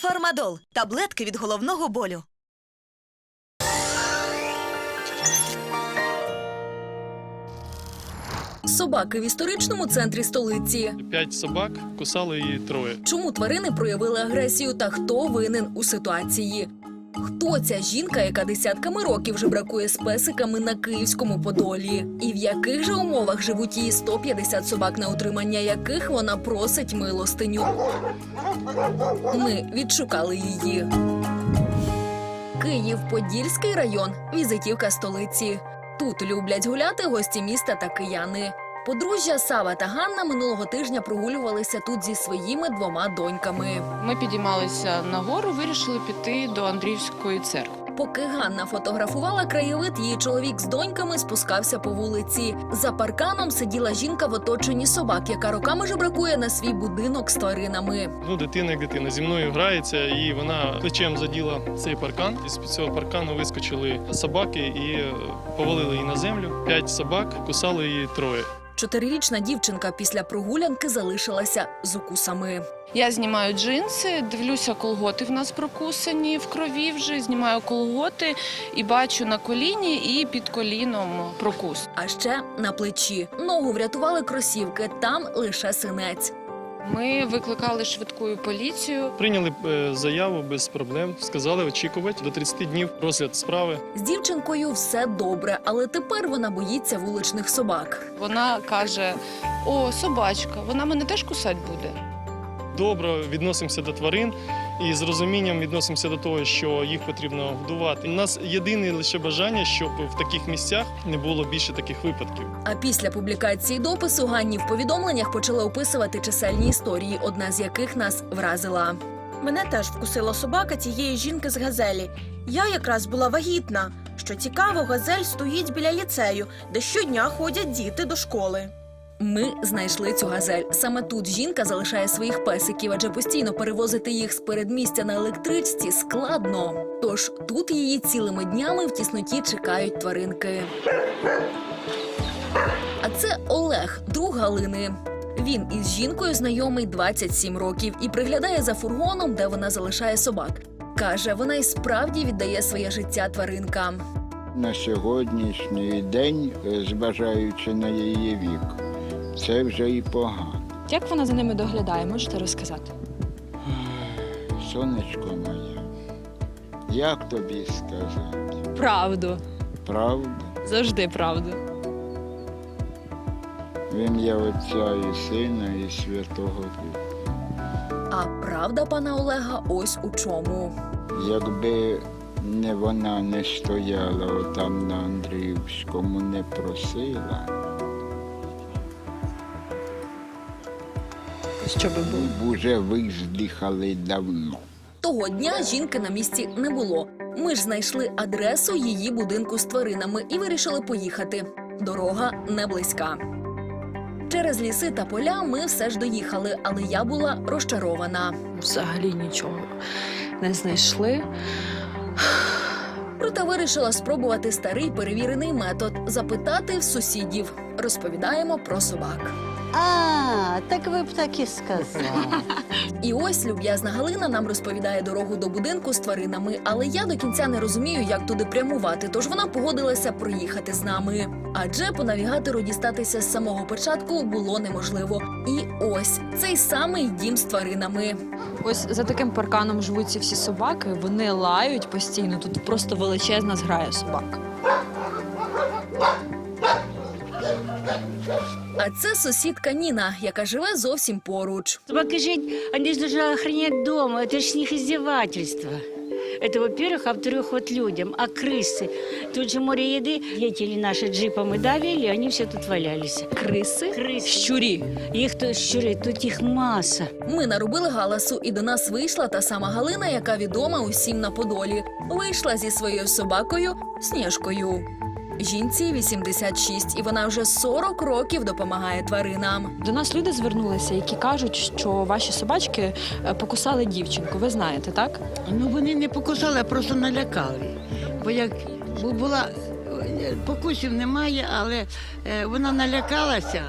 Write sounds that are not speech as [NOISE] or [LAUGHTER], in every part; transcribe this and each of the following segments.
Фармадол таблетки від головного болю. Собаки в історичному центрі столиці. П'ять собак кусали її троє. Чому тварини проявили агресію та хто винен у ситуації? Хто ця жінка, яка десятками років жебракує з песиками на київському подолі? І в яких же умовах живуть її 150 собак, на утримання яких вона просить милостиню? Ми відшукали її. Київ, Подільський район, візитівка столиці. Тут люблять гуляти гості міста та кияни. Подружжя Сава та Ганна минулого тижня прогулювалися тут зі своїми двома доньками. Ми підіймалися нагору, вирішили піти до Андріївської церкви. Поки Ганна фотографувала краєвид, її чоловік з доньками спускався по вулиці. За парканом сиділа жінка в оточенні собак, яка роками жебракує на свій будинок з тваринами. Ну, дитина як дитина зі мною грається, і вона плечем заділа цей паркан. І з під цього паркану вискочили собаки і повалили її на землю. П'ять собак кусали її троє. Чотирирічна дівчинка після прогулянки залишилася з укусами. Я знімаю джинси, дивлюся, колготи в нас прокусані в крові вже. Знімаю колготи і бачу на коліні і під коліном прокус. А ще на плечі. Ногу врятували кросівки, там лише синець. Ми викликали швидку поліцію. Прийняли е, заяву без проблем. Сказали очікувати до 30 днів розгляд справи. З дівчинкою все добре, але тепер вона боїться вуличних собак. Вона каже: О, собачка, вона мене теж кусати буде. Добре відносимося до тварин і з розумінням відносимося до того, що їх потрібно годувати. У нас єдине лише бажання, щоб в таких місцях не було більше таких випадків. А після публікації допису Ганні в повідомленнях почали описувати чисельні історії, одна з яких нас вразила. Мене теж вкусила собака цієї жінки з газелі. Я якраз була вагітна. Що цікаво, газель стоїть біля ліцею, де щодня ходять діти до школи. Ми знайшли цю газель. Саме тут жінка залишає своїх песиків, адже постійно перевозити їх з передмістя на електричці складно. Тож тут її цілими днями в тісноті чекають тваринки. А це Олег, друг Галини. Він із жінкою знайомий 27 років і приглядає за фургоном, де вона залишає собак. Каже, вона і справді віддає своє життя тваринкам. на сьогоднішній день, е, зважаючи на її вік, це вже і погано. Як вона за ними доглядає, можете розказати? Сонечко моє, як тобі сказати? Правду. Правда? Завжди правду. В ім'я Отця і Сина, і Святого Духа. А правда пана Олега ось у чому. Якби не вона не стояла отам на Андріївському, не просила, Що би було? уже виздихали давно. Того дня жінки на місці не було. Ми ж знайшли адресу її будинку з тваринами і вирішили поїхати. Дорога не близька. Через ліси та поля ми все ж доїхали, але я була розчарована. Взагалі нічого не знайшли. Проте вирішила спробувати старий перевірений метод запитати в сусідів. Розповідаємо про собак. А, так ви б так і сказали. [LAUGHS] І ось люб'язна Галина нам розповідає дорогу до будинку з тваринами, але я до кінця не розумію, як туди прямувати. Тож вона погодилася проїхати з нами. Адже по навігатору дістатися з самого початку було неможливо. І ось цей самий дім з тваринами. Ось за таким парканом живуть ці всі собаки, вони лають постійно. Тут просто величезна зграя собак. А це сусідка Ніна, яка живе зовсім поруч. Собаки жить, они же должны охранять дом. Это же с них издевательство. Это, во-первых, а во-вторых, вот людям. А крысы? Тут же море еды. Ездили наши джипом и давили, они все тут валялись. Криси, Крысы. щурі. Их тут щуры, тут их масса. Ми наробили галасу, і до нас вийшла та сама Галина, яка відома усім на Подолі. Вийшла зі своєю собакою Сніжкою. Жінці 86, і вона вже 40 років допомагає тваринам. До нас люди звернулися, які кажуть, що ваші собачки е, покусали дівчинку. Ви знаєте, так? Ну вони не покусали, а просто налякали. Бо як була е, покусів немає, але е, вона налякалася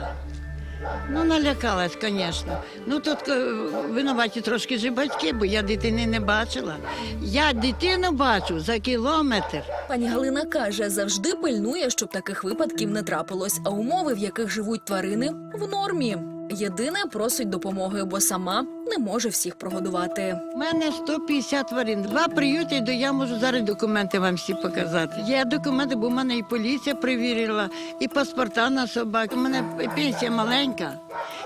Ну, налякалась, звісно. Ну тут е, винуваті трошки ж батьки, бо я дитини не бачила. Я дитину бачу за кілометр. Пані Галина каже, завжди пильнує, щоб таких випадків не трапилось, а умови, в яких живуть тварини, в нормі. Єдине просить допомоги, бо сама не може всіх прогодувати. У мене 150 тварин, два приюти, до я можу зараз документи вам всі показати. Є документи, бо в мене і поліція перевірила, і паспорта на собак. У мене пенсія маленька.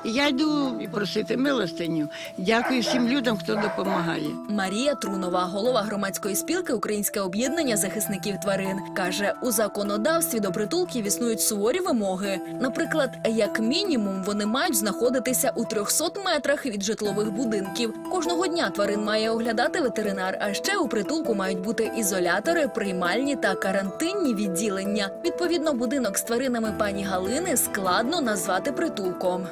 І я йду просити милостиню. Дякую всім людям, хто допомагає. Марія Трунова, голова громадської спілки Українське об'єднання захисників тварин, каже, у законодавстві до притулків існують суворі вимоги. Наприклад, як мінімум, вони мають знаходитися у 300 метрах від житлових будинків. Кожного дня тварин має оглядати ветеринар. А ще у притулку мають бути ізолятори, приймальні та карантинні відділення. Відповідно, будинок з тваринами пані Галини складно назвати притулком.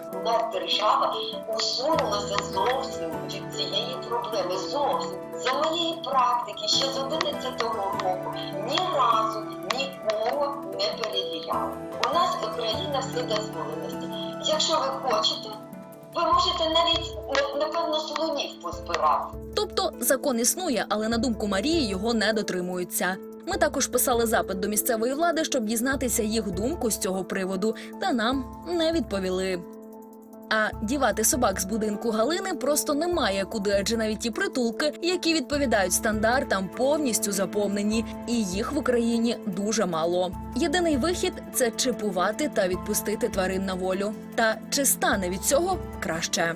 Держава усунулася зовсім від цієї проблеми. Зовсім за моєї практики ще з 11-го року ні разу нікого не перевіряли. У нас Україна вседозволеності. Якщо ви хочете, ви можете навіть напевно слонів позбирати. Тобто закон існує, але на думку Марії його не дотримуються. Ми також писали запит до місцевої влади, щоб дізнатися їх думку з цього приводу, та нам не відповіли. А дівати собак з будинку Галини просто немає куди, адже навіть ті притулки, які відповідають стандартам, повністю заповнені, і їх в Україні дуже мало. Єдиний вихід це чипувати та відпустити тварин на волю. Та чи стане від цього краще?